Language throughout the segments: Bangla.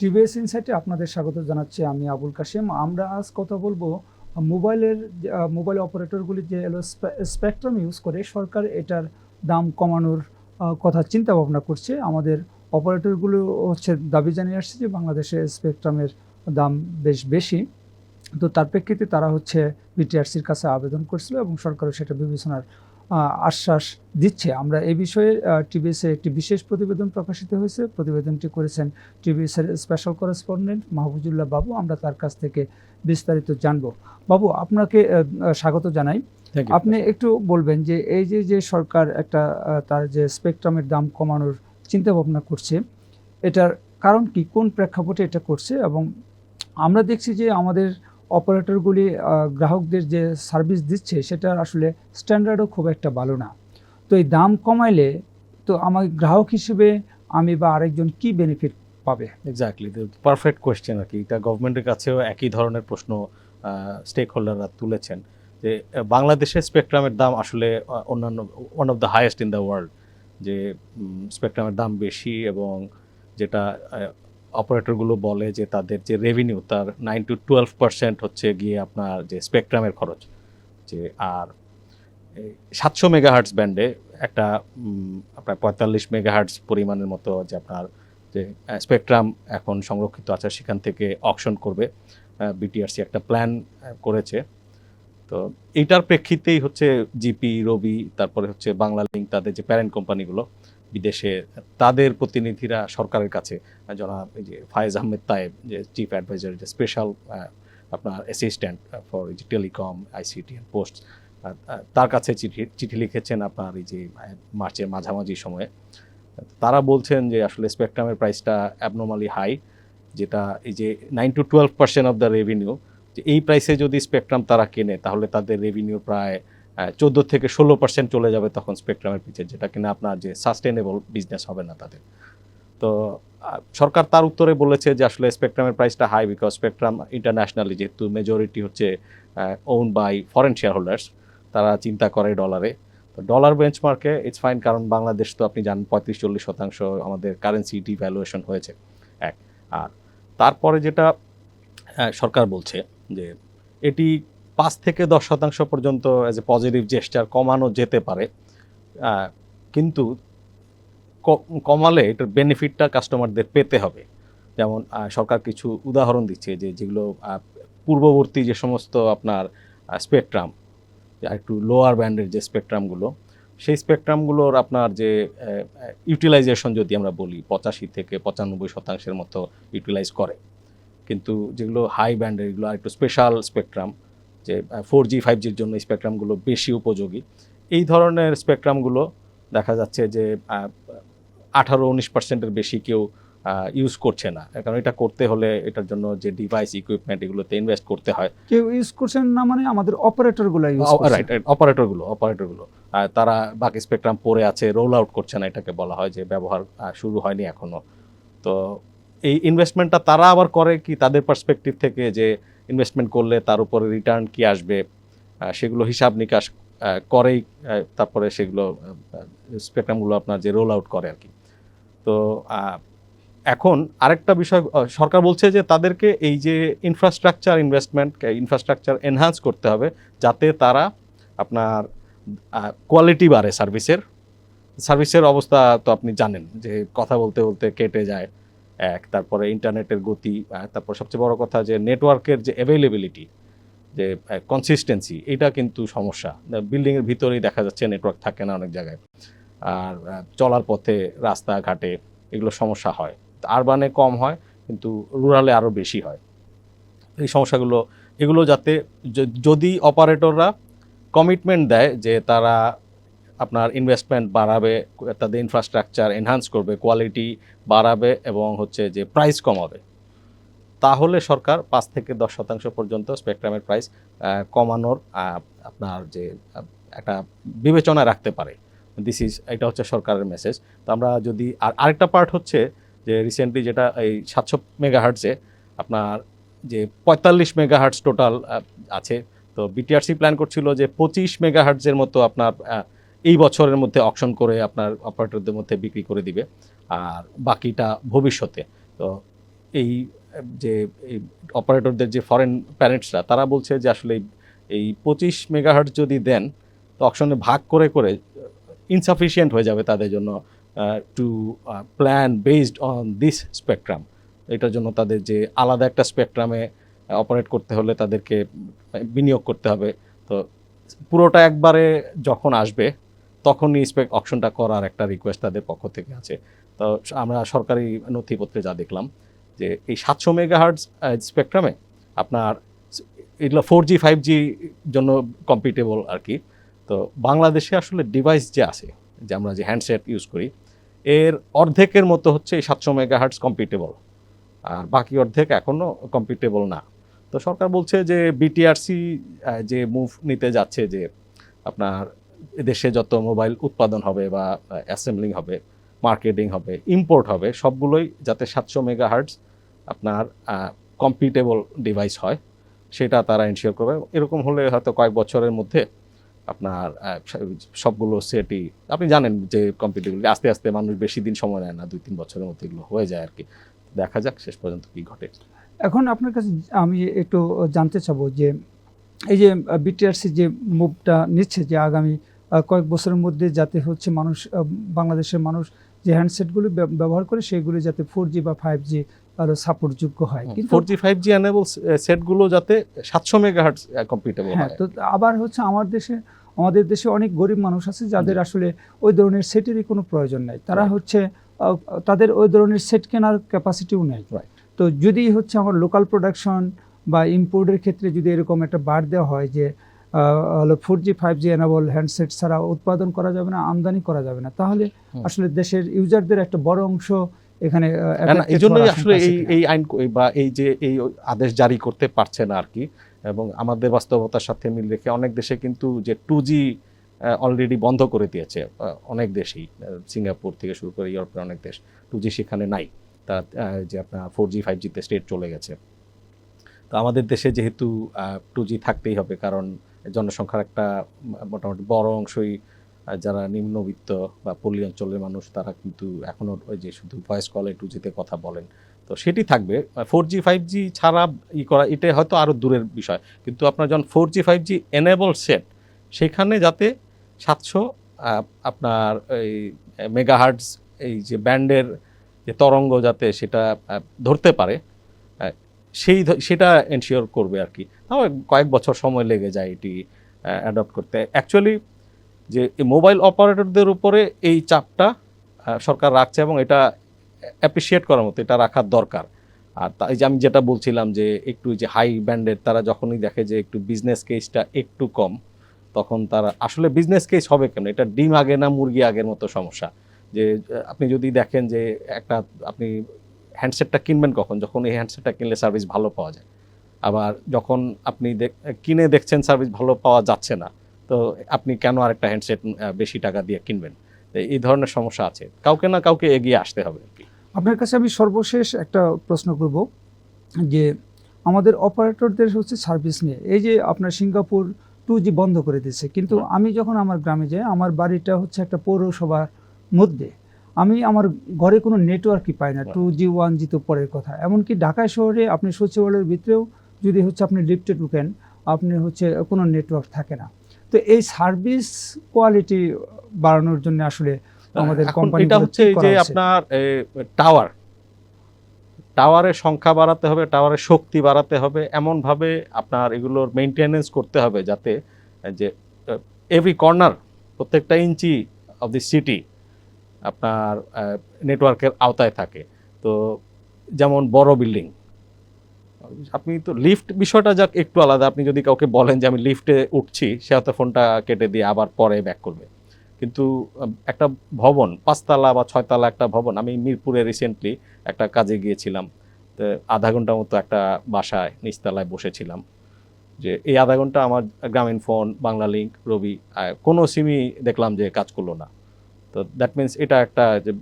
টিভিএস ইনসাইটে আপনাদের স্বাগত জানাচ্ছি, আমি আবুল কাশেম। আমরা আজ কথা বলব মোবাইলের মোবাইল অপারেটরগুলি যে স্পেকট্রাম ইউজ করে, সরকার এটার দাম কমানোর কথা চিন্তা ভাবনা করছে। আমাদের অপারেটরগুলো হচ্ছে দাবি জানিয়ে আসছে যে বাংলাদেশে স্পেকট্রামের দাম বেশ বেশি। তো তার প্রেক্ষিতে তারা হচ্ছে বিটিআরসির কাছে আবেদন করছিল এবং সরকারও সেটা বিবেচনার আশ্বাস দিচ্ছে। আমরা এ বিষয়ে টিভিএসে একটি বিশেষ প্রতিবেদন প্রকাশিত হয়েছে। প্রতিবেদনটি করেছেন টিভিএসের স্পেশাল করেসপন্ডেন্ট মাহবুজুল্লাহ বাবু। আমরা তার কাছ থেকে বিস্তারিত জানব। বাবু আপনাকে স্বাগত জানাই। আপনি একটু বলবেন যে এই যে যে সরকার একটা তার যে স্পেকট্রামের দাম কমানোর চিন্তা ভাবনা করছে এটার কারণ কি? কোন প্রেক্ষাপটে এটা করছে? এবং আমরা দেখছি যে আমাদের অপারেটরগুলি গ্রাহকদের যে সার্ভিস দিচ্ছে সেটার আসলে স্ট্যান্ডার্ডও খুব একটা ভালো না। তো এই দাম কমাইলে তো আমার গ্রাহক হিসেবে আমি বা আরেকজন কি বেনিফিট পাবে? এক্স্যাক্টলি পারফেক্ট কোয়েশ্চেন আর কি। এটা গভর্নমেন্টের কাছেও একই ধরনের প্রশ্ন স্টেক হোল্ডাররা তুলেছেন যে বাংলাদেশের স্পেকট্রামের দাম আসলে অন্যান্য one of the highest in the world যে স্পেকট্রামের দাম বেশি এবং যেটা অপারেটরগুলো বলে যে তাদের যে রেভিনিউ তার নাইন টু টুয়েলভ পার্সেন্ট হচ্ছে গিয়ে আপনার যে স্পেকট্রামের খরচ। যে আর সাতশো মেগাহার্টস ব্যান্ডে একটা আপনার পঁয়তাল্লিশ মেগাহার্টস পরিমাণের মতো যে আপনার যে স্পেকট্রাম এখন সংরক্ষিত আছে, সেখান থেকে অকশন করবে। বিটিআরসি একটা প্ল্যান করেছে। তো এইটার প্রেক্ষিতেই হচ্ছে জিপি রবি তারপরে হচ্ছে বাংলা লিঙ্ক তাদের যে প্যারেন্ট কোম্পানিগুলো বিদেশে তাদের প্রতিনিধিরা সরকারের কাছে জনাব এই যে ফায়েজ আহমেদ তায়েব, যে চিফ অ্যাডভাইজার যে স্পেশাল আপনার অ্যাসিস্ট্যান্ট ফর যে টেলিকম আইসিটি পোস্ট তার কাছে চিঠি চিঠি লিখেছেন আপনার এই যে মার্চের মাঝামাঝি সময়ে। তারা বলছেন যে আসলে স্পেকট্রামের প্রাইসটা অ্যাবনর্মালি হাই যেটা এই যে nine two twelve percent of the revenue এই প্রাইসে যদি স্পেকট্রাম তারা কেনে, তাহলে তাদের রেভিনিউ প্রায় চোদ্দ থেকে ষোলো পার্সেন্ট চলে যাবে তখন স্পেকট্রামের পিছিয়ে যেটা কিনা আপনার যে সাস্টেনেবল বিজনেস হবে না তাদের। তো সরকার তার উত্তরে বলেছে যে আসলে স্পেকট্রামের প্রাইসটা হাই বিকজ স্পেকট্রাম ইন্টারন্যাশনালি যেহেতু মেজরিটি হচ্ছে own by foreign shareholders তারা চিন্তা করে ডলারে তো ডলার বেঞ্চমার্কে ইটস ফাইন কারণ বাংলাদেশ তো আপনি জানেন পঁয়ত্রিশ চল্লিশ শতাংশ আমাদের কারেন্সি ডিভ্যালুয়েশন হয়েছে, এক। আর তারপরে যেটা সরকার বলছে যে এটি পাঁচ থেকে দশ শতাংশ পর্যন্ত অ্যাজ এ পজিটিভ জেস্টার কমানো যেতে পারে। কিন্তু কমালে এটার বেনিফিটটা কাস্টমারদের পেতে হবে। যেমন সরকার কিছু উদাহরণ দিচ্ছে যে, যেগুলো পূর্ববর্তী যে সমস্ত আপনার স্পেকট্রাম একটু লোয়ার ব্যান্ডের যে স্পেকট্রামগুলো সেই স্পেকট্রামগুলোর আপনার যে ইউটিলাইজেশন যদি আমরা বলি, পঁচাশি থেকে পঁচানব্বই শতাংশের মতো ইউটিলাইজ করে। কিন্তু যেগুলো হাই ব্যান্ডের এগুলো একটু স্পেশাল স্পেকট্রাম যে ফোর জি ফাইভ জির জন্য স্পেকট্রামগুলো বেশি উপযোগী। এই ধরনের স্পেকট্রামগুলো দেখা যাচ্ছে যে আঠারো উনিশ পার্সেন্টের বেশি কেউ ইউজ করছে না। কারণ এটা করতে হলে এটার জন্য যে ডিভাইস ইকুইপমেন্ট এগুলোতে ইনভেস্ট করতে হয়। কেউ ইউজ করছেন না মানে আমাদের অপারেটরগুলো ইউজ রাইট অপারেটরগুলো অপারেটরগুলো তারা বাকি স্পেকট্রাম পড়ে আছে রোল আউট করছে না এটাকে বলা হয় যে ব্যবহার শুরু হয়নি এখনও। তো এই ইনভেস্টমেন্টটা তারা আবার করে কি তাদের পার্সপেক্টিভ থেকে যে ইনভেস্টমেন্ট করলে তার উপরে রিটার্ন কি আসবে? সেগুলো হিসাব নিকাশ করেই তারপরে সেগুলো স্পেকট্রামগুলো আপনার যে রোল আউট করে আর কি তো এখন আরেকটা বিষয় সরকার বলছে যে তাদেরকে এই যে ইনফ্রাস্ট্রাকচার ইনভেস্টমেন্ট ইনফ্রাস্ট্রাকচার এনহান্স করতে হবে যাতে তারা আপনার কোয়ালিটি বাড়ে সার্ভিসের সার্ভিসের অবস্থা তো আপনি জানেন যে কথা বলতে বলতে কেটে যায়। এক, তারপরে ইন্টারনেটের গতি তারপর সবচেয়ে বড় কথা যে নেটওয়ার্কের যে অ্যাভেলেবিলিটি যে কনসিস্টেন্সি এটা কিন্তু সমস্যা। বিল্ডিংয়ের ভিতরেই দেখা যাচ্ছে নেটওয়ার্ক থাকে না অনেক জায়গায়। আর চলার পথে, রাস্তাঘাটে এগুলো সমস্যা হয়। আরবানে কম হয়, কিন্তু রুরালে আরও বেশি হয়। এই সমস্যাগুলো, এগুলো যাতে যদি অপারেটররা কমিটমেন্ট দেয় যে তারা আপনার ইনভেস্টমেন্ট বাড়াবে তাদের ইনফ্রাস্ট্রাকচার এনহান্স করবে কোয়ালিটি বাড়াবে এবং হচ্ছে যে প্রাইস কমাবে। তাহলে সরকার পাঁচ থেকে দশ শতাংশ পর্যন্ত স্পেকট্রামের প্রাইস কমানোর আপনার যে একটা বিবেচনা রাখতে পারে। দিস ইজ এটা হচ্ছে সরকারের মেসেজ তো আমরা যদি, আর আরেকটা পার্ট হচ্ছে যে রিসেন্টলি যেটা এই সাতশো মেগাহার্টসে আপনার যে পঁয়তাল্লিশ মেগাহার্টস টোটাল আছে। তো বিটিআরসি প্ল্যান করছিল যে পঁচিশ মেগাহার্টসের মতো আপনার এই বছরের মধ্যে অকশন করে আপনার অপারেটরদের মধ্যে বিক্রি করে দিবে। আর বাকিটা ভবিষ্যতে। তো এই, যে অপারেটরদের যে ফরেন প্যারেন্টসরা তারা বলছে যে আসলে এই- এই পঁচিশ মেগাহার্ট যদি দেন, তো অকশনে ভাগ করে করে ইনসাফিসিয়েন্ট হয়ে যাবে তাদের জন্য to plan based on this spectrum এটার জন্য তাদের যে আলাদা একটা স্পেকট্রামে অপারেট করতে হলে তাদেরকে বিনিয়োগ করতে হবে। তো পুরোটা একবারে যখন আসবে তখনই স্পেক অপশনটা করার একটা রিকোয়েস্ট তাদের পক্ষ থেকে আছে। তো আমরা সরকারি নথিপত্রে যা দেখলাম যে এই সাতশো মেগাহার্টস স্পেকট্রামে আপনার এগুলো ফোর জি ফাইভ জি জন্য কম্পিটেবল আর কি। তো বাংলাদেশে আসলে ডিভাইস যে আছে, যে আমরা যে হ্যান্ডসেট ইউজ করি, এর অর্ধেকের মতো হচ্ছে এই সাতশো মেগাহার্টস কম্পিটেবল আর বাকি অর্ধেক এখনও কম্পিটেবল না। তো সরকার বলছে যে বিটিআরসি যে মুভ নিতে যাচ্ছে যে আপনার দেশে যত মোবাইল উৎপাদন হবে বা অ্যাসেম্বলিং হবে মার্কেটিং হবে ইম্পোর্ট হবে, সবগুলোই যাতে সাতশো মেগাহার্টস আপনার কম্পিটেবল ডিভাইস হয়, সেটা তারা এনশিওর করবে। এরকম হলে হয়তো কয়েক বছরের মধ্যে আপনার সবগুলো সেটই আপনি জানেন যে কম্পিটেবল আস্তে আস্তে মানুষ বেশি দিন সময় নেয় না, দুই তিন বছরের মধ্যে এগুলো হয়ে যায় আর কি। দেখা যাক শেষ পর্যন্ত কি ঘটে। এখন আপনার কাছে আমি একটু জানতে চাবো যে, এই যে বিটিআরসি যে মুভটা নিচ্ছে যে আগামী কয়েক বছরের মধ্যে যাতে হচ্ছে মানুষ বাংলাদেশের মানুষ যে হ্যান্ডসেটগুলি ব্যবহার করে সেগুলি যাতে ফোর জি বা ফাইভ জি আরও সাপোর্টযোগ্য হয়। কিন্তু four G five G enable সেটগুলো যাতে সাতশো মেগাহার্টস কম্পিটেবল হ্যাঁ তো আবার হচ্ছে আমার দেশে আমাদের দেশে অনেক গরিব মানুষ আছে যাদের আসলে ওই ধরনের সেটেরই কোনো প্রয়োজন নেই। তারা হচ্ছে তাদের ওই ধরনের সেট কেনার ক্যাপাসিটিও নেই. তো যদি হচ্ছে আমার লোকাল প্রোডাকশন বা ইম্পোর্টের ক্ষেত্রে যদি এরকম একটা বার দেওয়া হয় যে হলো four G five G enable handset ছাড়া উৎপাদন করা যাবে না আমদানি করা যাবে না। তাহলে আসলে দেশের ইউজারদের একটা বড় অংশ এখানে এই জন্যই আসলে এই এই আইন বা এই যে এই আদেশ জারি করতে পারছে না আর কি এবং আমাদের বাস্তবতার সাথে মিল রেখে অনেক দেশে কিন্তু যে টু জি অলরেডি বন্ধ করে দিয়েছে অনেক দেশেই সিঙ্গাপুর থেকে শুরু করে ইউরোপের অনেক দেশ। টু জি সেখানে নাই আহ, যে আপনার ফোর জি ফাইভ জিতে স্টেট চলে গেছে। তো আমাদের দেশে যেহেতু টু জি থাকতেই হবে কারণ জনসংখ্যার একটা মোটামুটি বড় অংশই যারা নিম্নবিত্ত বা পল্লী অঞ্চলের মানুষ, তারা কিন্তু এখনও ওই যে শুধু ভয়েস কলে টু জিতে কথা বলেন। তো সেটি থাকবে। ফোর জি ফাইভ জি ছাড়া ই করা এটাই হয়তো আরও দূরের বিষয়। কিন্তু আপনার যখন four G five G enable set সেখানে যাতে সাতশো আপনার এই মেগাহার্টস এই যে ব্যান্ডের যে তরঙ্গ যাতে সেটা ধরতে পারে সেই সেটা এনশিওর করবে আর কি। তাও কয়েক বছর সময় লেগে যায় এটি অ্যাডপ্ট করতে। অ্যাকচুয়ালি যে মোবাইল অপারেটরদের উপরে এই চাপটা সরকার রাখছে এবং এটা অ্যাপ্রিসিয়েট করার মতো, এটা রাখার দরকার। আর তা- এই যে আমি যেটা বলছিলাম যে একটু যে হাই ব্যান্ডের তারা যখনই দেখে যে একটু বিজনেস কেসটা একটু কম, তখন তারা, আসলে বিজনেস কেস হবে কেন এটা ডিম আগে না মুরগি আগের মতো সমস্যা? যে আপনি যদি দেখেন যে একটা, আপনি হ্যান্ডসেটটা কিনবেন কখন? যখন এই হ্যান্ডসেটটা কিনলে সার্ভিস ভালো পাওয়া যায়। আবার যখন আপনি কিনে দেখছেন সার্ভিস ভালো পাওয়া যাচ্ছে না তো আপনি কেন আরেকটা হ্যান্ডসেট বেশি টাকা দিয়ে কিনবেন? এই ধরনের সমস্যা আছে। কাউকে না কাউকে এগিয়ে আসতে হবে আপনার কাছে আমি সর্বশেষ একটা প্রশ্ন করব যে আমাদের অপারেটরদের হচ্ছে সার্ভিস নিয়ে। এই যে আপনার সিঙ্গাপুর টু জি বন্ধ করে দিয়েছে কিন্তু আমি যখন আমার গ্রামে যাই আমার বাড়িটা হচ্ছে একটা পৌরসভার মধ্যে। আমি আমার ঘরে কোনো নেটওয়ার্কই পাই না টু জি ওয়ান জি তো পরের কথা। এমনকি ঢাকা শহরে আপনি সচিবালয়ের ভিতরেও যদি হচ্ছে আপনি লিফটে ঢুকেন আপনি হচ্ছে কোনো নেটওয়ার্ক থাকে না। তো এই সার্ভিস কোয়ালিটি বাড়ানোর জন্য আসলে আমাদের কোম্পানি এটা হচ্ছে যে আপনার টাওয়ার টাওয়ারের সংখ্যা বাড়াতে হবে টাওয়ারের শক্তি বাড়াতে হবে এমনভাবে আপনার এগুলোর মেনটেনেন্স করতে হবে যাতে যে এভরি কর্নার প্রত্যেকটা ইঞ্চি অফ দি সিটি আপনার নেটওয়ার্কের আওতায় থাকে। তো যেমন বড় বিল্ডিং আপনি তো লিফট বিষয়টা যাক একটু আলাদা। আপনি যদি কাউকে বলেন যে আমি লিফটে উঠছি, সে হয়তো ফোনটা কেটে দিয়ে আবার পরে ব্যাক করবে। কিন্তু একটা ভবন, পাঁচতলা বা ছয়তলা একটা ভবন। আমি মিরপুরে রিসেন্টলি একটা কাজে গিয়েছিলাম। তো আধা ঘণ্টা মতো একটা বাসায়, নিচতলায় বসেছিলাম। যে এই আধা ঘণ্টা আমার গ্রামীণ ফোন বাংলা লিঙ্ক রবি কোনো সিমই দেখলাম যে কাজ করল না। তো দ্যাট মিন্স এটা একটা যে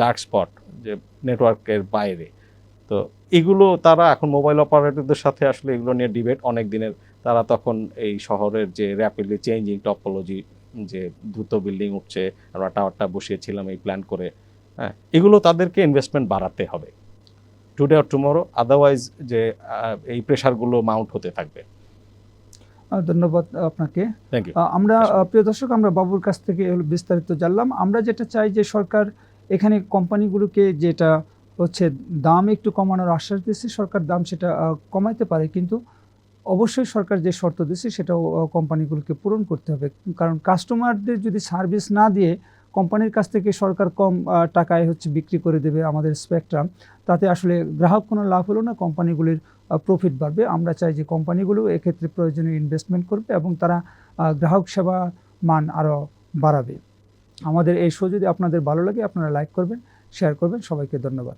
ডার্ক স্পট যে নেটওয়ার্কের বাইরে। তো এগুলো তারা এখন মোবাইল অপারেটরদের সাথে আসলে এগুলো নিয়ে ডিবেট অনেক দিনের। তারা তখন এই শহরের যে র্যাপিডলি চেঞ্জিং টপোলজি যে দ্রুত বিল্ডিং উঠছে, আমরা টাওয়ারটা বসিয়েছিলাম এই প্ল্যান করে হ্যাঁ এগুলো তাদেরকে ইনভেস্টমেন্ট বাড়াতে হবে। টুডে অর টুমরো আদারওয়াইজ যে এই প্রেশারগুলো মাউন্ট হতে থাকবে। ধন্যবাদ আপনাকে। আমরা প্রিয় দর্শক আমরা বাবুর কাছ থেকে বিস্তারিত জানলাম। আমরা যেটা চাই যে সরকার এখানে কোম্পানিগুলোকে যেটা হচ্ছে দাম একটু কমানোর আশ্বাস দিচ্ছে সরকার দাম সেটা কমাইতে পারে। কিন্তু অবশ্যই সরকার যে শর্ত দিচ্ছে সেটাও কোম্পানিগুলোকে পূরণ করতে হবে। কারণ কাস্টমারদের যদি সার্ভিস না দিয়ে কোম্পানির কাছ থেকে সরকার কম টাকায় হচ্ছে বিক্রি করে দেবে আমাদের স্পেকট্রাম তাতে আসলে গ্রাহক কোনো লাভ হলো না, কোম্পানিগুলির প্রফিট বাড়বে। আমরা চাই যে কোম্পানিগুলো এক্ষেত্রে প্রয়োজনীয় ইনভেস্টমেন্ট করবে এবং তারা গ্রাহক সেবা মান আরও বাড়াবে। আমাদের এই শো যদি আপনাদের ভালো লাগে, আপনারা লাইক করবেন শেয়ার করবেন। সবাইকে ধন্যবাদ।